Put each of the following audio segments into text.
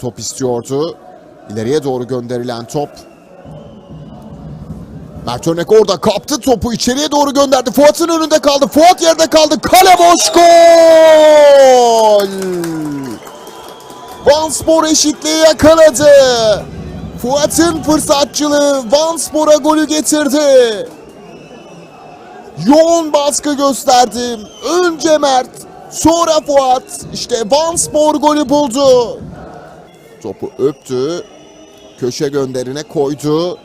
top istiyordu. İleriye doğru gönderilen top. Mert Örnek orada kaptı topu içeriye doğru gönderdi. Fuat'ın önünde kaldı. Fuat yerde kaldı. Kale boş gol! Vanspor eşitliği yakaladı. Fuat'ın fırsatçılığı Vanspor'a golü getirdi. Yoğun baskı gösterdi. Önce Mert, sonra Fuat. İşte Vanspor golü buldu. Topu öptü. Köşe gönderine koydu.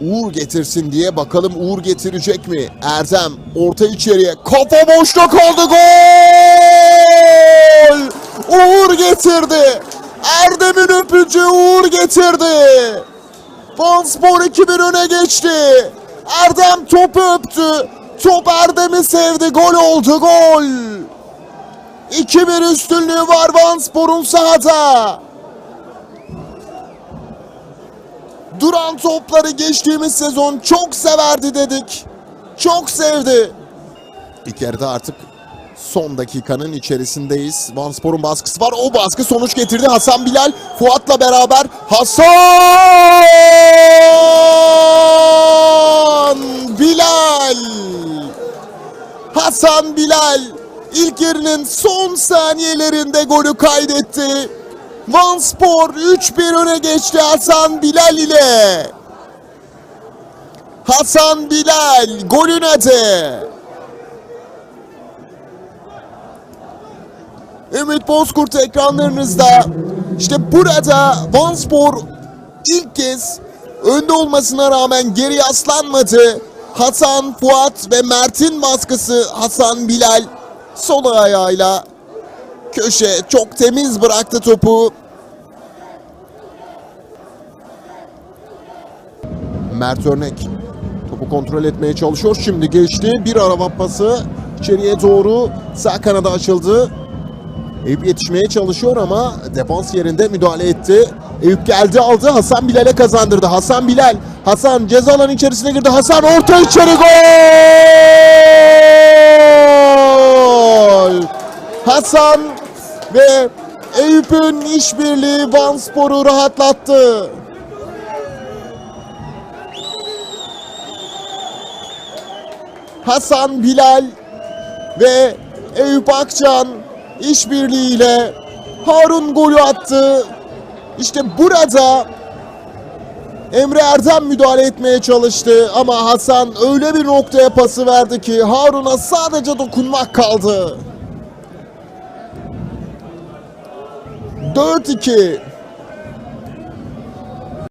Uğur getirsin diye bakalım Uğur getirecek mi? Erdem orta içeriye kafa boşta kaldı gol! Uğur getirdi. Erdem'in öpücü Uğur getirdi. Vanspor 2-1 öne geçti. Erdem topu öptü. Top Erdem'i sevdi. Gol oldu gol. 2-1 üstünlüğü var Vanspor'un sahada. Duran topları geçtiğimiz sezon çok severdi dedik. Çok sevdi. İlk yarıda artık son dakikanın içerisindeyiz. Vanspor'un baskısı var. O baskı sonuç getirdi. Hasan Bilal Fuat'la beraber. Hasan Bilal. Hasan Bilal ilk yarının son saniyelerinde golü kaydetti. Vanspor 3-1 öne geçti Hasan Bilal ile. Hasan Bilal golün adı. Ümit Bozkurt ekranlarınızda. İşte burada Vanspor ilk kez önde olmasına rağmen geri yaslanmadı. Hasan, Fuat ve Mert'in baskısı Hasan Bilal sol ayağıyla köşe çok temiz bıraktı topu. Mert Örnek topu kontrol etmeye çalışıyor. Şimdi geçti. Bir araba pası içeriye doğru sağ kanada açıldı. Eyüp yetişmeye çalışıyor ama defans yerinde müdahale etti. Eyüp geldi aldı Hasan Bilal'e kazandırdı. Hasan Bilal. Hasan ceza alanı içerisine girdi. Hasan orta içeri gol! Hasan ve Eyüp'ün işbirliği Vanspor'u rahatlattı. Hasan Bilal ve Eyüp Akçan işbirliğiyle Harun golü attı. İşte burada Emre Erdem müdahale etmeye çalıştı ama Hasan öyle bir noktaya pası verdi ki Harun'a sadece dokunmak kaldı. 4-2